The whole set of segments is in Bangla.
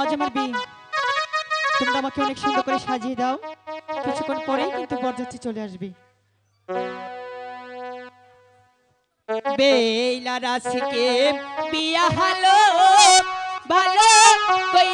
আজ আমার বিয়ে। তোমরা আমাকে অনেক সুন্দর করে সাজিয়ে দাও। কিছুক্ষণ পরেই কিন্তু বরযাত্রী চলে আসবে। বেলা রাশিকে বিয়া হলো। ভালো কইরা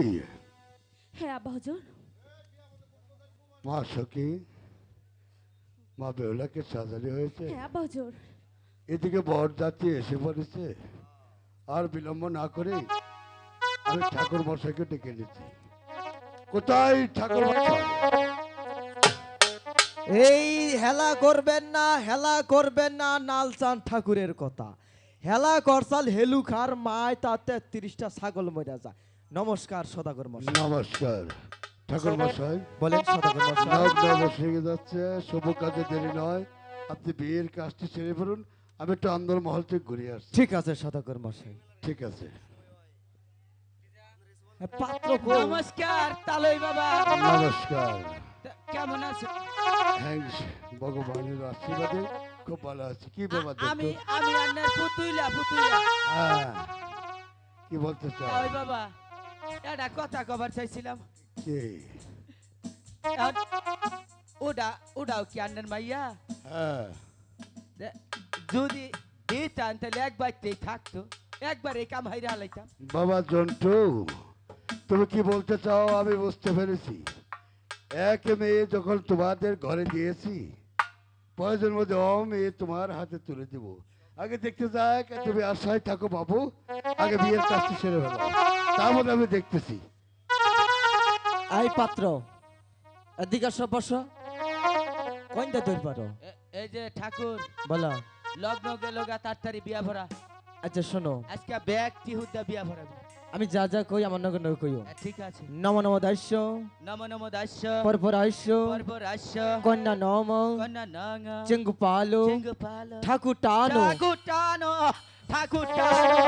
মা সখী হ্যাঁ আব্বা হুজুর মা সখী মা বেহুলাকে সাজানি হয়েছে হ্যাঁ আব্বা হুজুর এদিকে বর যাত্রী এসে পড়েছে। আর বিলম্ব না করে আমি ঠাকুর মশাইকে ডেকে নিচ্ছি। কোথায় ঠাকুর মশাই? এই হেলা করবেন না হেলা করবেন না নালচান ঠাকুরের কথা। হেলা করসাল হেলু খার মায় তাতে তিরিশটা ছাগল মরে যায়। নমস্কার সদাগর মশাই। নমস্কার। ঠাকুর মশাই। বলেন সদাগর মশাই। সেগে যাচ্ছে শুভ কাজে দেরি নয়। আপনি বিয়ের কাজটি সেরে ফেলুন। আমি একটু আন্দোল মহল থেকে ঘুরে আসছি। ঠিক আছে সদাগর মশাই। ঠিক আছে। পাত্র কো নমস্কার তালই বাবা। নমস্কার। কেমন আছো? থ্যাংকস ভগবানের আশীর্বাদে খুব ভালো আছি। কি ব্যাপার আমি দেখো? আমি আন্নার পুতুইলা পুতুইলা হ্যাঁ। কি বলতে চাও? ওই বাবা এটা কথা কবার চাইছিলাম। কি? ওটা ওটাও কি আন্নার মাইয়া হ্যাঁ। যদি দিতাম তাহলে থাকতো একবার এই কাম হাইরা হালাইতাম বাবা জন্টু তুমি কি বলতে চাও আমি বুঝতে পেরেছি। এক মেয়ে যখন তোমাদের ঘরে দিয়েছি প্রয়োজন মধ্যে অ মেয়ে তোমার হাতে তুলে দিব। আগে দেখতে যাক তুমি আশায় থাকো বাবু আগে বিয়ের কাজটি সেরে ফেলো। তার মধ্যে আমি দেখতেছি। আই পাত্র এদিকে সব বসো। কোনটা তৈরি পারো। এই যে ঠাকুর বলো। লগ্ন গেল গা তাড়াতাড়ি বিয়া ভরা। আচ্ছা শোনো। আজকে বিয়া ভরাবে আমি যা যা কই আমার নগর নগর কইও। ঠিক আছে। নম নম দাস্য নম নম দাস্য পরপর আস্য পর্ব রাস্য কন্যা নম কন্যা নং চেঙ্গু পালো চেঙ্গু পাল। ঠাকুর টানো। ঠাকুর টানো ঠাকুর টানো।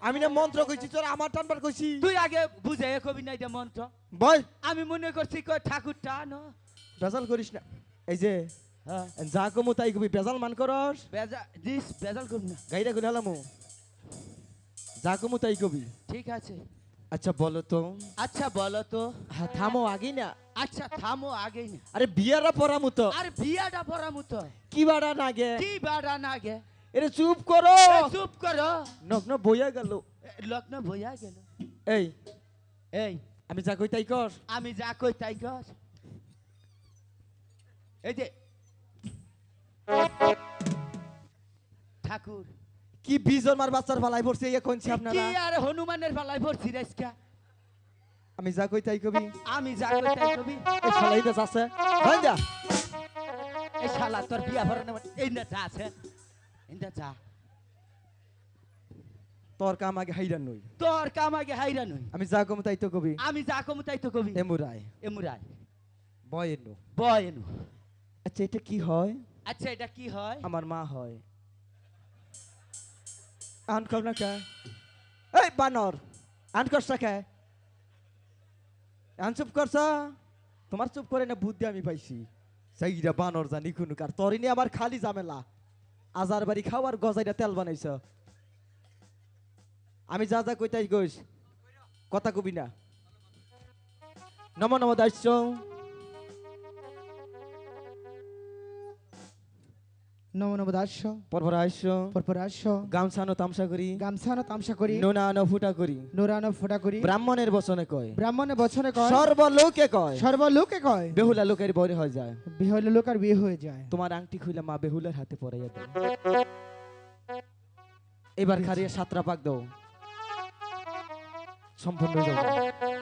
আমি না মন্ত্র কইছি তোর আমার টানবার কইছি। তুই আগে বুঝে কবি নাই যে মন্ত্র। বল। আমি মনে করছি কই ঠাকুর টানো বেজাল করিস না। এই যে হ্যাঁ। যা কমু তাই কবি বেজাল মান করস। বেজা দিস বেজাল করবি না। গাইরা করে হলামু। যা কমু তাই কবি। ঠিক আছে। আচ্ছা বলো তো। আচ্ছা বলো তো। হ্যাঁ থামো আগে না। আচ্ছা থামো আগেই না। আরে বিয়ারা পড়ামু তো। আর বিয়াটা পড়া মতো কি বাড়া নাগে? কি বাড়া না এরে চুপ করো। চুপ করো। নগ্ন বইয়া গেল। লগ্ন বইয়া গেল। এই এই। আমি যা কই তাই কর। আমি যা কই তাই কর। এই যে। ঠাকুর। কি বিজন মার বাচ্চার ভালাই পড়ছে ইয়ে কোনছি কি আপনারা। আর হনুমানের পালায় ভরছি রেসকা আমি যা কই তাই কবি। আমি যা কই তাই কবি। এই শালাই তো আছে। ভাই যা। এই শালা তোর বিয়া ভরানো এই না যা আছে। যা তোর কাম আগে হাইরান নই তোর কাম আগে হাইরা নই আমি যা কম তাই তো কবি আমি যা কম তাই তো কবি এমুরাই এমুরাই বয় এনো বয় এনু আচ্ছা এটা কি হয় আচ্ছা এটা কি হয় আমার মা হয় আন কর না কে এই বানর আন করছ কে আন চুপ করছ তোমার চুপ করে না বুদ্ধি আমি পাইছি সেইটা বানর জানি কোনো কার তরি নিয়ে আমার খালি জামেলা আজার বাড়ি খাওয়ার গজাইটা তেল বানাইছ। আমি যা যা কইতাই গইস কথা কবি না। নম নম দাস্য নম নম দাস্য পরপর পরপরাস্য গামছানো তামসা করি। গামছানো তামসা করি। নোনা আনো ফুটা করি। নোরানো ফোটা করি। ব্রাহ্মণের বচনে কয়। ব্রাহ্মণে বছরে কয়। সর্বলোকে কয়। সর্বলোকে কয়। বেহুলা লোকের বরে হয়ে যায়। বিয়ে হইলে লোক আর বিয়ে হয়ে যায়। তোমার আংটি খুলে মা বেহুলার হাতে পরাইয়া দাও এবার খারিয়ে সাতরা পাক দাও। সম্পূর্ণ যাবে